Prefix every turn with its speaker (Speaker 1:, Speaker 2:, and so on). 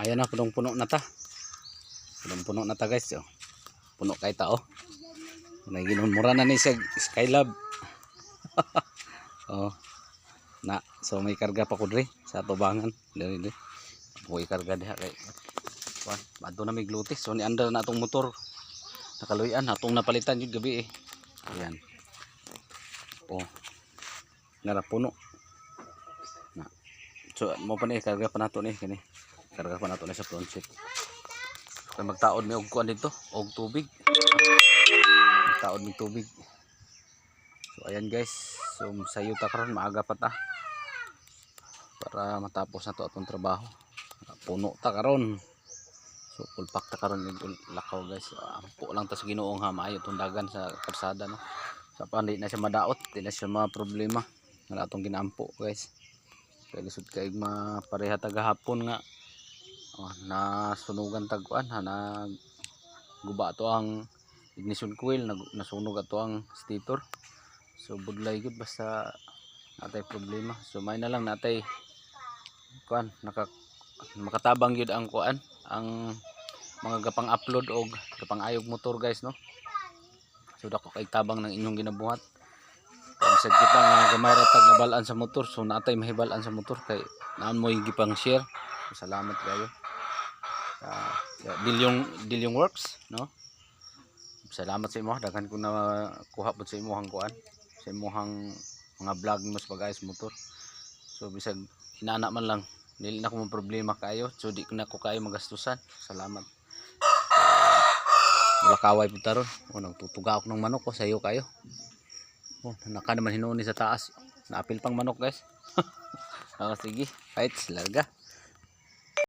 Speaker 1: Ayan na, punong-puno na ta. Punong-puno na ta guys. Oh. Puno kay tao. Naginunmura na ni siya Skylab. oh. Na, so may karga pa ko dre sa tubangan. Dili dili. Buhay karga diha kay. Kuan, adto na may glutis. So ni under na atong motor. Nakaluyan, atong napalitan jud gabi eh. Ayan. Oh. Nara puno. Na. So mo pa ni karga pa nato ni kini. Karga pa nato ni sa front seat. Kaya magtaod mi og kuan dito, og tubig. Magtaod mi tubig. So ayan guys, so sayo ta karon maaga pa ta. Para matapos na to atong trabaho. Puno ta karon. So pulpak ta karon lakaw guys. Ampo lang ta sa Ginoong ha maayo tong dagan sa kalsada no. Sa pa di na siya madaot, di na siya mga problema. Wala atong ginampo guys. Kaya lisod kay mapareha tagahapon nga oh, nasunugan tagkuan ha na guba to ang ignition coil nag, nasunog ato ang stator. So budlay gud basta natay problema. So may na lang natay kuan naka makatabang gyud ang kuan ang mga gapang upload og gapang ayog motor guys no? So dako kay tabang ng inyong ginabuhat. Sa kita nga gamay ra tag nabalaan sa motor so natay mahibalaan sa motor kay naan mo yung gipang share. Salamat kayo sa Dilyong Dilyong Works no? Salamat sa imo. Daghan ko na kuha po sa imuhang kuan sa imuhang mga vlog mo sa pag-ayos motor so bisag inana man lang. Dili na ko mo problema kayo. So di ko na ko kayo magastusan. Salamat. Wala kaway po taron. O nagtutuga ako ng manok ko. Sayo kayo. Oh naka naman hinuon sa taas. Naapil pang manok guys. Oh, sige. Fights larga